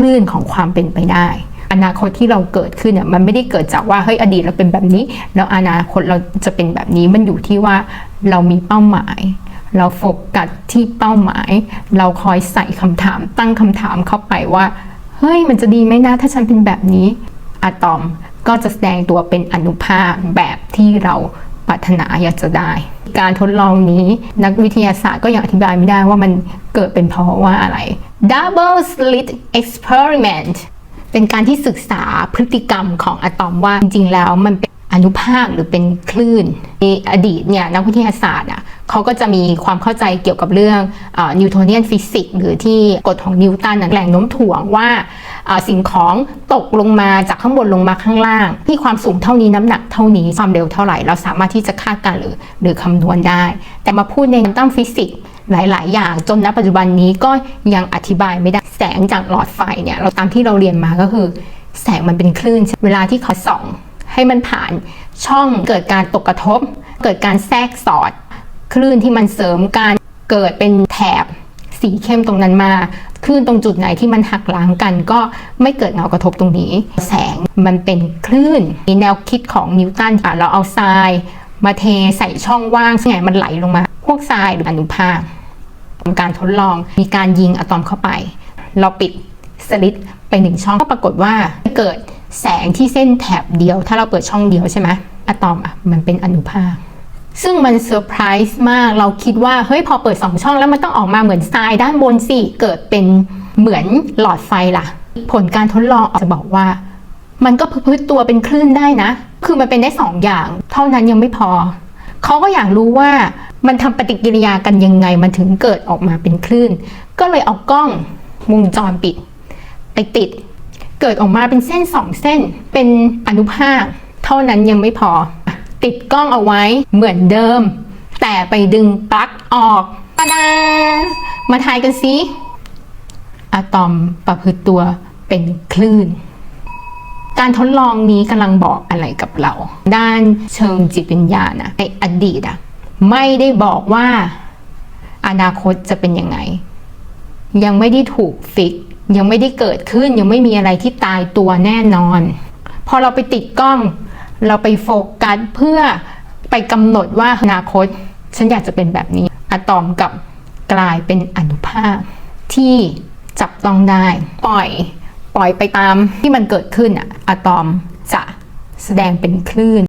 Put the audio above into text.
คลื่นของความเป็นไปได้ อนาคตที่เราเกิดขึ้นเนี่ยมันไม่ได้เกิดจากว่าเฮ้ยอดีตเราเป็นแบบนี้ แล้วอนาคตเราจะเป็นแบบนี้มันอยู่ที่ว่าเรามีเป้าหมาย เราโฟกัสที่เป้าหมาย เราคอยใส่คำถาม ตั้งคำถามเข้าไปว่าเฮ้ยมันจะดีไหมนะถ้าฉันเป็นแบบนี้อะตอมก็จะแสดงตัวเป็นอนุภาคแบบที่เรา ปรารถนาอยากจะได้ การทดลองนี้นักวิทยาศาสตร์ก็ยังอธิบายไม่ได้ว่ามันเกิดเป็นเพราะว่าอะไร Double Slit Experiment เป็นการที่ศึกษาพฤติกรรมของอะตอมว่าจริงๆแล้วมันเป็นอนุภาคหรือเป็นคลื่นในอดีตเนี่ยนักวิทยาศาสตร์อะ เขาก็จะมีความเข้าใจเกี่ยวกับเรื่องนิวโทเนียนฟิสิกส์หรือที่กฎของนิวตันน่ะแรงโน้มถ่วงว่าสิ่งของตกลงมาจากข้างบนลงมาข้างล่าง ที่ความสูงเท่านี้น้ำหนักเท่านี้ความเร็วเท่าไหร่ เราสามารถที่จะคาดการหรือหรือคำนวณได้ แต่มาพูดในควตัมฟิสิกส์หลาย ๆ อย่างจนณปัจจุบันนี้ก็ยังอธิบายไม่ได้แสงจากหลอดไฟเนี่ยเราตามที่เราเรียนมาก็คือ แสงมันเป็นคลื่นเวลาที่เขาส่องให้มันผ่านช่องเกิดการตกกระทบ เกิดการแทรกสอด คลื่นที่มันเสริมการเกิดเป็นแถบสีเข้มตรงนั้นมาคลื่นตรงจุดไหนที่มันหักล้างกันก็ไม่เกิดเงากระทบตรงนี้ แสงมันเป็นคลื่นมีแนวคิดของนิวตันค่ะเราเอาทรายมาเทใส่ช่องว่างซึ่งไงมันไหลลงมา พวกทรายหรืออนุภาคการทดลองมีการยิงอะตอมเข้าไป เราปิดสลิตไปหนึ่งช่องก็ปรากฏว่าเกิดแสงที่เส้นแถบเดียว ถ้าเราเปิดช่องเดียวใช่ไหมอะตอมอะมันเป็นอนุภาค ซึ่งมันเซอร์ไพรส์มาก เราคิดว่า เฮ้ย พอเปิดสองช่องแล้วมันต้องออกมาเหมือนทรายด้านบนสิ เกิดเป็นเหมือนหลอดไฟล่ะ ผลการทดลองออกจะบอกว่า มันก็พฤติตัวเป็นคลื่นได้นะ คือมันเป็นได้สองอย่าง เท่านั้นยังไม่พอ เขาก็อยากรู้ว่ามันทำปฏิกิริยากันยังไง มันถึงเกิดออกมาเป็นคลื่น ก็เลยเอากล้องวงจรปิด ไปติด เกิดออกมาเป็นเส้นสองเส้น เป็นอนุภาค เท่านั้นยังไม่พอ ติดกล้องเอาไว้เหมือนเดิม แต่ไปดึงปลั๊กออกปะดา มาทายกันสิอะตอมประพฤติตัวเป็นคลื่น การทดลองนี้กำลังบอกอะไรกับเรา ด้านเชิงจิตวิญญาณนะในอดีตอะไม่ได้บอกว่าอนาคตจะเป็นยังไง ยังไม่ได้ถูกฟิก ยังไม่ได้เกิดขึ้นยังไม่มีอะไรที่ตายตัวแน่นอน พอเราไปติดกล้อง เราไปโฟกัสเพื่อไปกำหนดว่าอนาคต ฉันอยากจะเป็นแบบนี้อะตอมกับกลายเป็นอนุภาคที่จับต้องได้ ปล่อยปล่อยไปตามที่มันเกิดขึ้นอะอะตอมจะแสดงเป็นคลื่น